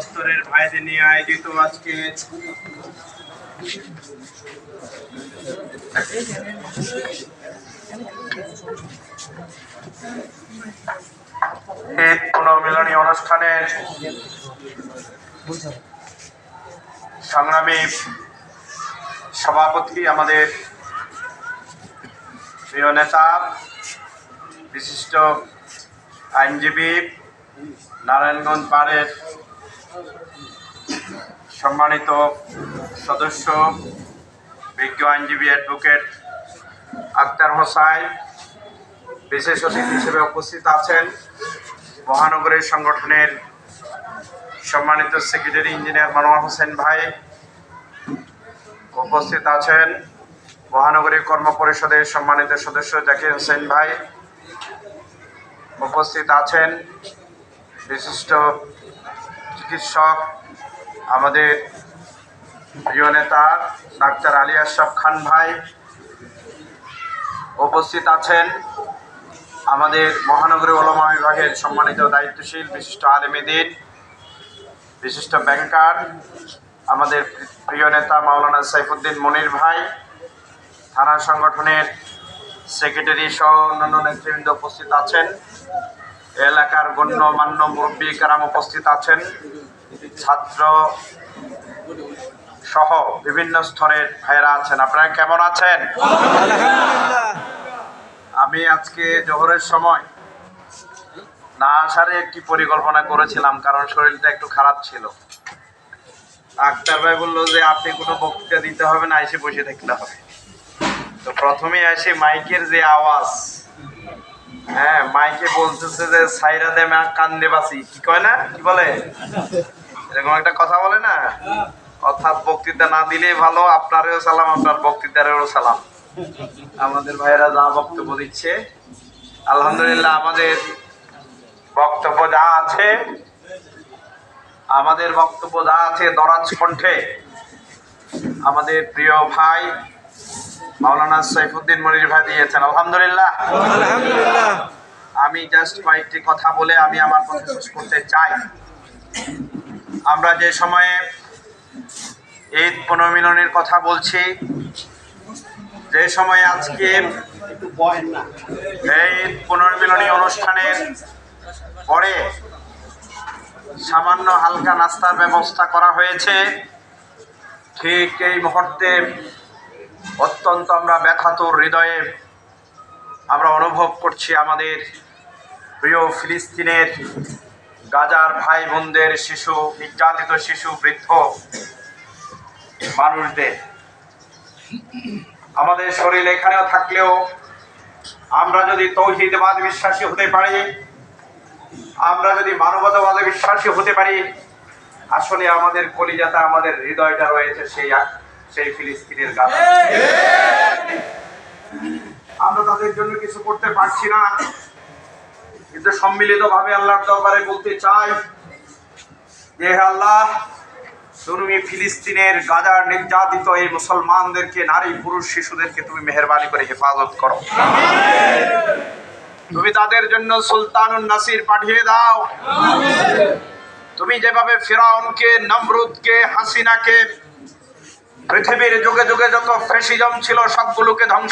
সর্বস্তরের ভাইদের নিয়ে আয়োজিত আজকে। পুনর্মিলনী অনুষ্ঠানের সংগ্রামী সভাপতি আমাদের প্রিয় নেতা, বিশিষ্ট আইনজীবী, নারায়ণগঞ্জ বারের সম্মানিত সদস্য, বিজ্ঞ আইনজীবী অ্যাডভোকেট আক্তার হোসাইন, বিশেষ অতিথি হিসেবে উপস্থিত আছেন মহানগরের সংগঠনের সম্মানিত সেক্রেটারি ইঞ্জিনিয়ার মনোয়ার হোসেন ভাই। উপস্থিত আছেন মহানগরী কর্ম পরিষদের সম্মানিত সদস্য জাকির হোসেন ভাই। উপস্থিত আছেন বিশিষ্ট চিকিৎসক আমাদের প্রিয় নেতা ডাক্তার আলী আশরাফ খান ভাই উপস্থিত আছেন। আমাদের মহানগরী ওলমা বিভাগের সম্মানিত দায়িত্বশীল বিশিষ্ট আলেমেদিন বিশিষ্ট ব্যাংকার, আমাদের প্রিয় নেতা মাওলানা সাইফুদ্দিন মনির ভাই, থানা সংগঠনের সেক্রেটারি সহ অন্যান্য নেতৃবৃন্দ উপস্থিত আছেন। এলাকার গণ্যমান্য মুরব্বী কারাম উপস্থিত আছেন। ছাত্র সহ বিভিন্ন স্তরের ভাইরা আছেন। আপনারা কেমন আছেন? আমি আজকে জোহরের সময় না আসারে একটি পরিকল্পনা করেছিলাম, কারণ শরীরটা একটু খারাপ ছিল। আক্তার ভাই বলল যে, আপনি কোনো বক্তৃতা দিতে হবে না, এসে বসে থাকতে হবে। তো প্রথমে আসে মাইকের যে আওয়াজ হ্যাঁ মাইকে বলতেছে যে, সাইরা দে, মা কান্দে বাসি কি কয় না? কি বলে? এরকম একটা কথা বলে না? অর্থাৎ বক্তৃতা না দিলেই ভালো সালাম, আপনার সালাম। আমাদের ভাইয়েরা যা বক্তব্য দিচ্ছে, আলহামদুলিল্লাহ আমাদের বক্তব্য যা আছে, আমাদের বক্তব্য যা আছে দরাজ কণ্ঠে, আমাদের প্রিয় ভাই মাওলানা সাইফুদ্দিন মনির ভাই দিয়েছেন আলহামদুলিল্লাহ। আমি জাস্ট কয়েকটি কথা বলে আমি আমার কথা শেষ করতে চাই। আমরা যে সময়ে ঈদ পুনর্মিলনের কথা বলছি যে সময় আজকে এই পুনর্মিলনী অনুষ্ঠানের পরে সামান্য হালকা নাস্তার ব্যবস্থা করা হয়েছে। ঠিক এই মুহূর্তে অত্যন্ত আমরা ব্যথাতুর হৃদয়ে আমরা অনুভব করছি আমাদের প্রিয় ফিলিস্তিনের গাজার ভাই বোনদের শিশু, নির্যাতিত শিশু, বৃদ্ধ মানুষদের। আমাদের শরীর এখানেও থাকলেও আমরা যদি তৌহিদবাদ বিশ্বাসী হতে পারি, আমরা যদি মানবতাবাদে বিশ্বাসী হতে পারি, আসলে আমাদের কলিজাতা আমাদের হৃদয়টা রয়েছে সেই সেই ফিলিস্তিনের গাজা আমরা তাদের জন্য কিছু করতে পারছি না। কিন্তু সম্মিলিত ভাবে আল্লাহর দরবারে বলতে চাই যে আল্লাহ তুমি ফিলিস্তিনের গাজার নির্যাতিত এই মুসলমানদেরকে নারী পুরুষ শিশুদেরকে তুমি মেহরবানি করে হেফাজত করো। তুমি তাদের জন্য সুলতানুন নাসির পাঠিয়ে দাও। তুমি যেভাবে ফিরাউনকে নমরুদকে হাসিনাকে পৃথিবীর যুগে যুগে যত ফ্যাসিজম ছিল সবগুলোকে ধ্বংস